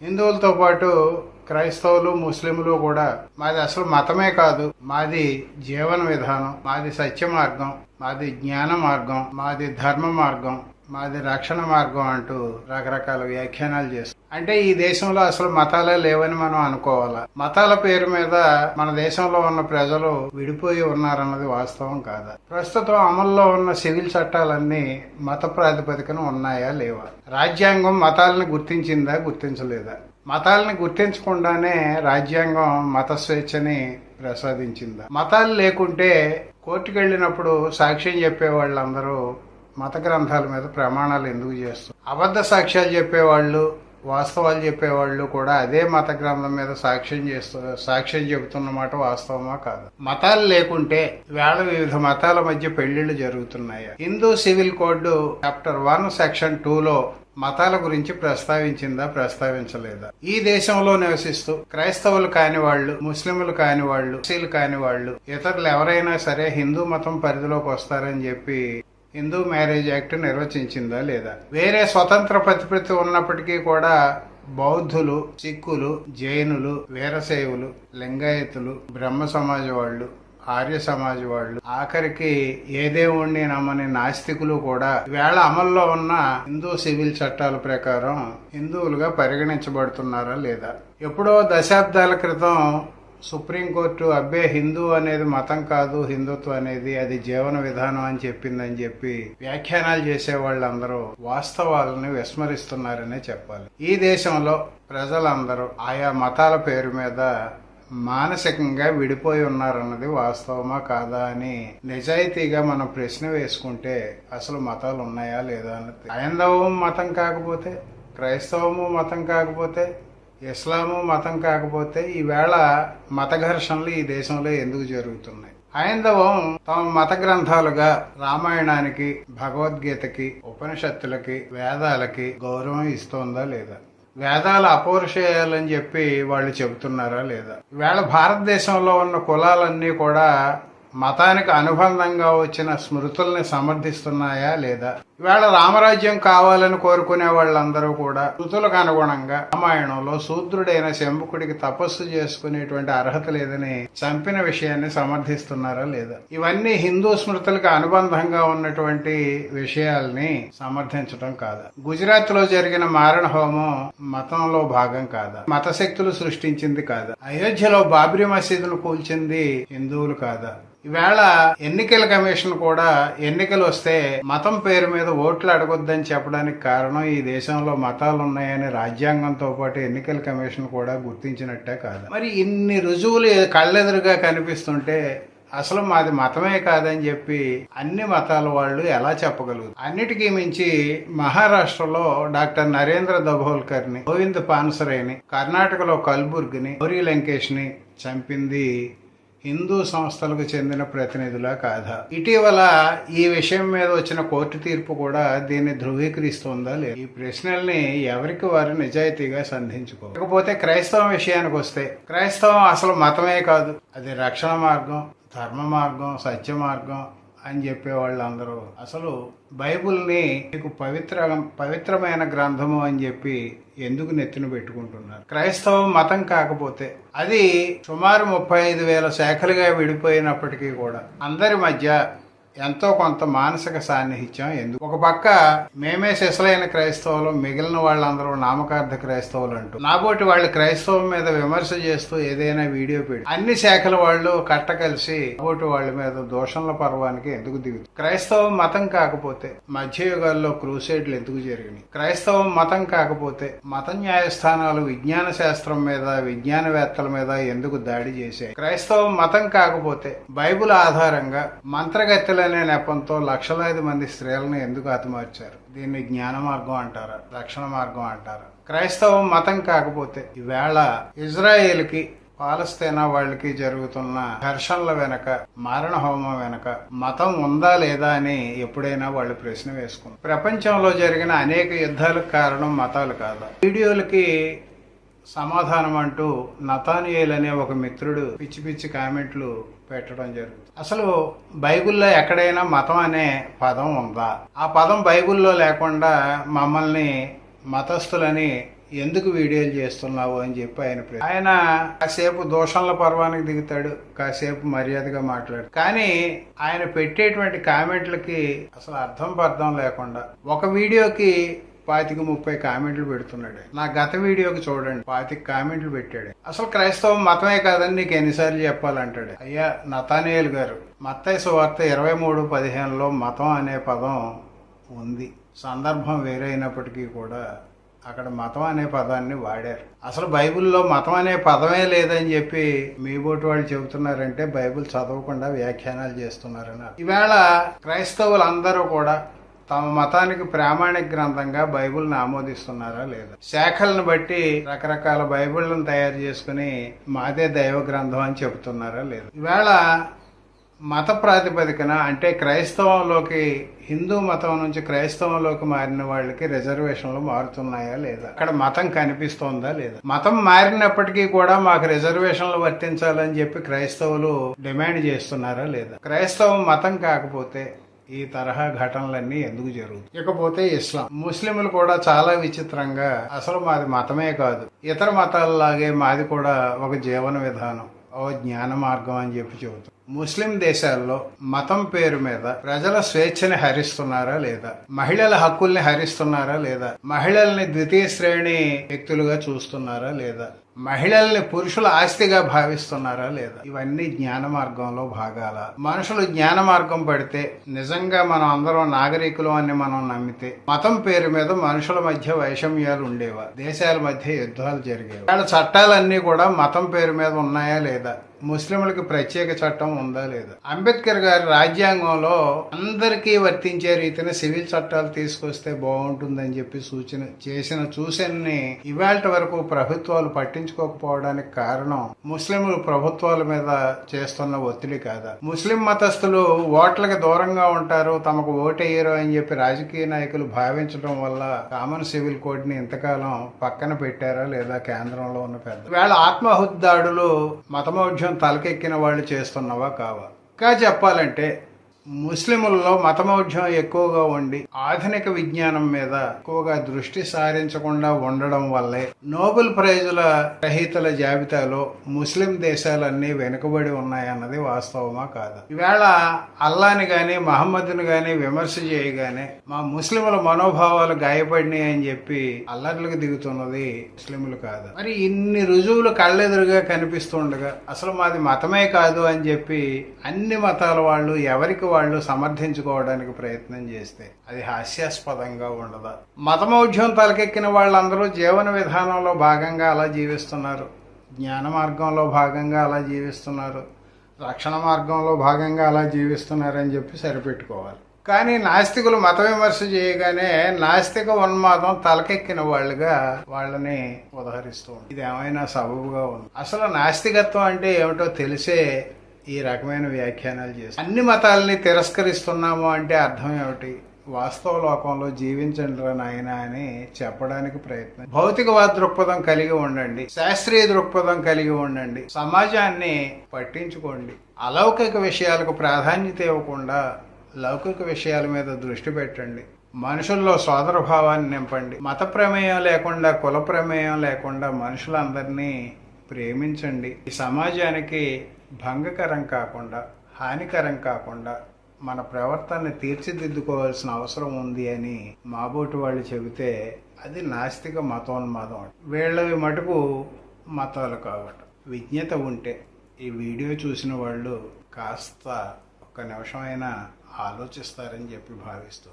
హిందువులతో పాటు క్రైస్తవులు ముస్లింలు కూడా మాది అసలు మతమే కాదు. మాది జీవన విధానం మాది సత్య మార్గం మాది జ్ఞాన మార్గం మాది ధర్మ మార్గం మాది రక్షణ మార్గం అంటూ రకరకాల వ్యాఖ్యానాలు చేస్తారు అంటే ఈ దేశంలో అసలు మతాలే లేవని మనం అనుకోవాలా? మతాల పేరు మీద మన దేశంలో ఉన్న ప్రజలు విడిపోయి ఉన్నారన్నది వాస్తవం కాదా? ప్రస్తుతం అమల్లో ఉన్న సివిల్ చట్టాలన్నీ మత ప్రాతిపదికన ఉన్నాయా లేవా? రాజ్యాంగం మతాలను గుర్తించిందా గుర్తించలేదా? మతాలని గుర్తించకుండానే రాజ్యాంగం మత స్వేచ్ఛని ప్రసాదించిందా? మతాలు లేకుంటే కోర్టుకు వెళ్ళినప్పుడు సాక్ష్యం చెప్పే వాళ్ళందరూ మత గ్రంథాల మీద ప్రమాణాలు ఎందుకు చేస్తారు అబద్ధ సాక్ష్యాలు చెప్పేవాళ్ళు వాస్తవాలు చెప్పేవాళ్ళు కూడా అదే మత గ్రంథం మీద సాక్ష్యం చేస్తూ సాక్ష్యం చెబుతున్నమాట వాస్తవమా కాదు? మతాలు లేకుంటే వేళ వివిధ మతాల మధ్య పెళ్ళిళ్ళు జరుగుతున్నాయి? Hindu civil code chapter one section two లో మతాల గురించి ప్రస్తావించిందా ప్రస్తావించలేదా? ఈ దేశంలో నివసిస్తూ క్రైస్తవులు కాని వాళ్ళు ముస్లింలు కాని వాళ్ళు ముస్లింలు కాని వాళ్ళు ఇతరులు ఎవరైనా సరే హిందూ మతం పరిధిలోకి వస్తారని చెప్పి హిందూ మ్యారేజ్ యాక్ట్ నిర్వచించిందా లేదా? వేరే స్వతంత్ర ప్రతిపత్తి ఉన్నప్పటికీ కూడా బౌద్ధులు సిక్కులు జైనులు వీరశైవులు లింగాయతులు బ్రహ్మ సమాజ వాళ్ళు ఆర్య సమాజ వాళ్ళు ఆఖరికి ఏ దేవుణ్ణి నమ్మని నాస్తికులు కూడా వేళ అమల్లో ఉన్న హిందూ సివిల్ చట్టాల ప్రకారం హిందువులుగా పరిగణించబడుతున్నారా లేదా? ఎప్పుడో దశాబ్దాల క్రితం సుప్రీంకోర్టు అబ్బే హిందూ అనేది మతం కాదు హిందుత్వం అనేది అది జీవన విధానం అని చెప్పిందని చెప్పి వ్యాఖ్యానాలు చేసే వాళ్ళందరూ వాస్తవాలను విస్మరిస్తున్నారనే చెప్పాలి. ఈ దేశంలో ప్రజలందరూ ఆయా మతాల పేరు మీద మానసికంగా విడిపోయి ఉన్నారన్నది వాస్తవమా కాదా అని నిజాయితీగా మనం ప్రశ్న వేసుకుంటే అసలు మతాలు ఉన్నాయా లేదా అన్నది. హైందవం మతం కాకపోతే క్రైస్తవము మతం కాకపోతే ఇస్లాము మతం కాకపోతే ఈవేళ మత ఘర్షణలు ఈ దేశంలో ఎందుకు జరుగుతున్నాయి? హైందవం తమ మత గ్రంథాలుగా రామాయణానికి భగవద్గీతకి ఉపనిషత్తులకి వేదాలకి గౌరవం ఇస్తోందా లేదా? వేదాలు అపౌరుషేయాలని చెప్పి వాళ్ళు చెబుతున్నారా లేదా? వేళ భారతదేశంలో ఉన్న కులాలన్నీ కూడా మతానికి అనుబంధంగా వచ్చిన స్మృతుల్ని సమర్థిస్తున్నాయా లేదా? ఇవాళ రామరాజ్యం కావాలని కోరుకునే వాళ్ళందరూ కూడా స్మృతులకు అనుగుణంగా రామాయణంలో శూద్రుడైన శంభుకుడికి తపస్సు చేసుకునేటువంటి అర్హత లేదని చంపిన విషయాన్ని సమర్థిస్తున్నారా లేదా? ఇవన్నీ హిందూ స్మృతులకు అనుబంధంగా ఉన్నటువంటి విషయాల్ని సమర్థించడం కాదా? గుజరాత్లో జరిగిన మారణ హోమం మతంలో భాగం కాదా? మత శక్తులు సృష్టించింది కాదా? అయోధ్యలో బాబ్రీ మసీదును కూల్చింది హిందువులు కాదా? ఈవేళ ఎన్నికల కమిషన్ కూడా ఎన్నికలు వస్తే మతం పేరు మీద ఓట్లు అడగొద్దని చెప్పడానికి కారణం ఈ దేశంలో మతాలు ఉన్నాయని రాజ్యాంగంతో పాటు ఎన్నికల కమిషన్ కూడా గుర్తించినట్టే కాదు. మరి ఇన్ని రుజువులు కళ్ళెదురుగా కనిపిస్తుంటే అసలు మాది మతమే కాదని చెప్పి అన్ని మతాల వాళ్ళు ఎలా చెప్పగలరు అన్నిటికీ మించి మహారాష్ట్రలో డాక్టర్ నరేంద్ర దభోల్కర్ని గోవింద్ పాన్సరేని కర్ణాటకలో కల్బుర్గ్ని గౌరీ లంకేష్ని చంపింది హిందూ సంస్థలకు చెందిన ప్రతినిధులా కాదా ఇటీవల ఈ విషయం మీద వచ్చిన కోర్టు తీర్పు కూడా దీన్ని ధృవీకరిస్తుందా లేదు? ఈ ప్రశ్నల్ని ఎవరికి వారు నిజాయితీగా సంధించుకో? లేకపోతే క్రైస్తవం విషయానికి వస్తే క్రైస్తవం అసలు మతమే కాదు. అది రక్షణ మార్గం ధర్మ మార్గం సత్య మార్గం అని చెప్పే వాళ్ళందరూ అసలు బైబుల్ని మీకు పవిత్ర పవిత్రమైన గ్రంథము అని చెప్పి ఎందుకు నెత్తిన పెట్టుకుంటున్నారు? క్రైస్తవం మతం కాకపోతే అది సుమారు ముప్పై ఐదు వేల శాఖలుగా విడిపోయినప్పటికీ కూడా అందరి మధ్య ఎంతో కొంత మానసిక సాన్నిహిత్యం ఎందుకు? ఒక పక్క మేమే శిశలైన క్రైస్తవులు మిగిలిన వాళ్ళందరూ నామకార్థ క్రైస్తవులు అంటూ. నాబోటి వాళ్ళు క్రైస్తవం మీద విమర్శ చేస్తూ ఏదైనా వీడియో పెట్టి అన్ని శాఖల వాళ్ళు కట్ట కలిసి నాబోటి వాళ్ళ మీద దోషంల పర్వానికి ఎందుకు దిగుతుంది క్రైస్తవం మతం కాకపోతే మధ్యయుగాల్లో క్రూసైడ్లు ఎందుకు జరిగినాయి? క్రైస్తవం మతం కాకపోతే మత న్యాయస్థానాలు విజ్ఞాన శాస్త్రం మీద విజ్ఞానవేత్తల మీద ఎందుకు దాడి చేశాయి? క్రైస్తవం మతం కాకపోతే బైబిల్ ఆధారంగా మంత్రగతిలో అనే నెపంతో లక్షలాది మంది స్త్రీలను ఎందుకు హతమార్చారు దీన్ని జ్ఞాన మార్గం అంటారా? రక్షణ మార్గం అంటారా? క్రైస్తవం మతం కాకపోతే ఈవేళ ఇజ్రాయేల్కి పాలస్తీనా వాళ్ళకి జరుగుతున్న ఘర్షణల వెనక మారణ హోమం వెనక మతం ఉందా లేదా అని ఎప్పుడైనా వాళ్ళు ప్రశ్న వేసుకున్నారు ప్రపంచంలో జరిగిన అనేక యుద్ధాలకు కారణం మతాలు కాదా? వీడియోలకి సమాధానం అంటూ నతానియేల్ అనే ఒక మిత్రుడు పిచ్చి పిచ్చి కామెంట్లు పెట్టడం జరుగుతుంది. అసలు బైబిల్లో ఎక్కడైనా మతం అనే పదం ఉందా? ఆ పదం బైబిల్లో లేకుండా మమ్మల్ని మతస్థులని ఎందుకు వీడియోలు చేస్తున్నావు అని చెప్పి ఆయన ఆయన కాసేపు దోషంల పర్వానికి దిగుతాడు కాసేపు మర్యాదగా మాట్లాడు. కానీ ఆయన పెట్టేటువంటి కామెంట్లకి అసలు అర్థం పర్థం లేకుండా ఒక వీడియోకి పాతిక ముప్పై కామెంట్లు పెడుతున్నాడు. నా గత వీడియోకి చూడండి. పాతిక కామెంట్లు పెట్టాడు. అసలు క్రైస్తవం మతమే కాదని నీకు ఎన్నిసార్లు చెప్పాలంటాడు. అయ్యా నతానేయులు గారు మత్తయ్య సువార్త ఇరవై మూడు పదిహేనులో మతం అనే పదం ఉంది. సందర్భం వేరైనప్పటికీ కూడా అక్కడ మతం అనే పదాన్ని వాడారు. అసలు బైబిల్లో మతం అనే పదమే లేదని చెప్పి మీ బోటి వాళ్ళు చెబుతున్నారంటే బైబిల్ చదవకుండా వ్యాఖ్యానాలు చేస్తున్నారని ఈవేళ క్రైస్తవులందరూ కూడా తమ మతానికి ప్రామాణిక గ్రంథంగా బైబిల్ను ఆమోదిస్తున్నారా లేదా? శాఖలను బట్టి రకరకాల బైబిళ్ళను తయారు చేసుకుని మాదే దైవ గ్రంథం అని చెబుతున్నారా లేదా? ఈవేళ మత ప్రాతిపదికన అంటే క్రైస్తవంలోకి హిందూ మతం నుంచి క్రైస్తవంలోకి మారిన వాళ్ళకి రిజర్వేషన్లు మారుతున్నాయా లేదా? అక్కడ మతం కనిపిస్తోందా లేదా? మతం మారినప్పటికీ కూడా మాకు రిజర్వేషన్లు వర్తించాలని చెప్పి క్రైస్తవులు డిమాండ్ చేస్తున్నారా లేదా? క్రైస్తవం మతం కాకపోతే ఈ తరహా ఘటనలన్నీ ఎందుకు జరుగుతాయి? ఇకపోతే ఇస్లాం. ముస్లింలు కూడా చాలా విచిత్రంగా అసలు మాది మతమే కాదు. ఇతర మతాలలాగే మాది కూడా ఒక జీవన విధానం ఓ జ్ఞాన మార్గం అని చెప్పి చెబుతాం. ముస్లిం దేశాల్లో మతం పేరు మీద ప్రజల స్వేచ్ఛని హరిస్తున్నారా లేదా? మహిళల హక్కుల్ని హరిస్తున్నారా లేదా? మహిళల్ని ద్వితీయ శ్రేణి వ్యక్తులుగా చూస్తున్నారా లేదా? మహిళల్ని పురుషుల ఆస్తిగా భావిస్తున్నారా లేదా? ఇవన్నీ జ్ఞాన మార్గంలో భాగాల. మనుషులు జ్ఞాన మార్గం పడితే నిజంగా మనం అందరం నాగరికులు అని మనం నమ్మితే మతం పేరు మీద మనుషుల మధ్య వైషమ్యాలు ఉండేవా? దేశాల మధ్య యుద్ధాలు జరిగేవి? వాళ్ళ చట్టాలన్నీ కూడా మతం పేరు మీద ఉన్నాయా లేదా? ముస్లింలకు ప్రత్యేక చట్టం ఉందా లేదా? అంబేద్కర్ గారి రాజ్యాంగంలో అందరికీ వర్తించే రీతిన సివిల్ చట్టాలు తీసుకొస్తే బాగుంటుందని చెప్పి సూచన చేసిన సూచనని ఇవాళ వరకు ప్రభుత్వాలు పట్టించుకోకపోవడానికి కారణం ముస్లింలు ప్రభుత్వాల మీద చేస్తున్న ఒత్తిడి కాదా? ముస్లిం మతస్థులు ఓట్లకు దూరంగా ఉంటారు తమకు ఓటేయరు అని చెప్పి రాజకీయ నాయకులు భావించడం వల్ల కామన్ సివిల్ కోడ్ని ఇంతకాలం పక్కన పెట్టారా లేదా కేంద్రంలో ఉన్న పెద్ద వేళ ఆత్మాహుతి దాడులు కొంచెం తలకెక్కిన వాళ్ళు చేస్తున్నవా కావా? ఇంకా చెప్పాలంటే ముస్లింలలో మతమౌఢ్యం ఎక్కువగా ఉండి ఆధునిక విజ్ఞానం మీద ఎక్కువగా దృష్టి సారించకుండా ఉండడం వల్లే నోబెల్ ప్రైజుల రహితుల జాబితాలో ముస్లిం దేశాలన్నీ వెనుకబడి ఉన్నాయన్నది వాస్తవమా కాదు? ఈవేళ అల్లాని గాని మహమ్మద్ని గాని విమర్శ చేయగానే మా ముస్లింల మనోభావాలు గాయపడినాయి అని చెప్పి అల్లర్లకు దిగుతున్నది ముస్లింలు కాదు? మరి ఇన్ని రుజువులు కళ్ళెదురుగా కనిపిస్తుండగా అసలు మాది మతమే కాదు అని చెప్పి అన్ని మతాల వాళ్ళు ఎవరికి వాళ్ళు సమర్థించుకోవడానికి ప్రయత్నం చేస్తే అది హాస్యాస్పదంగా ఉండదు. మతమౌఢ్యం తలకెక్కిన వాళ్ళందరూ జీవన విధానంలో భాగంగా అలా జీవిస్తున్నారు. జ్ఞాన మార్గంలో భాగంగా అలా జీవిస్తున్నారు. రక్షణ మార్గంలో భాగంగా అలా జీవిస్తున్నారని చెప్పి సరిపెట్టుకోవాలి. కానీ నాస్తికులు మత విమర్శ చేయగానే నాస్తిక ఉన్మాదం తలకెక్కిన వాళ్ళుగా వాళ్ళని ఉదహరిస్తూ ఇది ఏమైనా సబబుగా ఉంది. అసలు నాస్తికత్వం అంటే ఏమిటో తెలిసే ఈ రకమైన వ్యాఖ్యానాలు చేసి అన్ని మతాలని తిరస్కరిస్తున్నాము అంటే అర్థం ఏమిటి? వాస్తవ లోకంలో జీవించండి రా నాయన అని చెప్పడానికి ప్రయత్నం. భౌతికవాద దృక్పథం కలిగి ఉండండి. శాస్త్రీయ దృక్పథం కలిగి ఉండండి. సమాజాన్ని పట్టించుకోండి. అలౌకిక విషయాలకు ప్రాధాన్యత ఇవ్వకుండా లౌకిక విషయాల మీద దృష్టి పెట్టండి. మనుషుల్లో సోదరభావాన్ని నింపండి. మత ప్రమేయం లేకుండా కుల ప్రమేయం లేకుండా మనుషులందరినీ ప్రేమించండి. ఈ సమాజానికి భంగకరం కాకుండా హానికరం కాకుండా మన ప్రవర్తనని తీర్చిదిద్దుకోవాల్సిన అవసరం ఉంది అని మాబోటి వాళ్ళు చెబితే అది నాస్తిక మతోన్మాదం వీళ్ళవి మటుకు మతాలు కావటం విజ్ఞత ఉంటే ఈ వీడియో చూసిన వాళ్ళు కాస్త ఒక్క నిమిషమైనా ఆలోచిస్తారని చెప్పి భావిస్తూ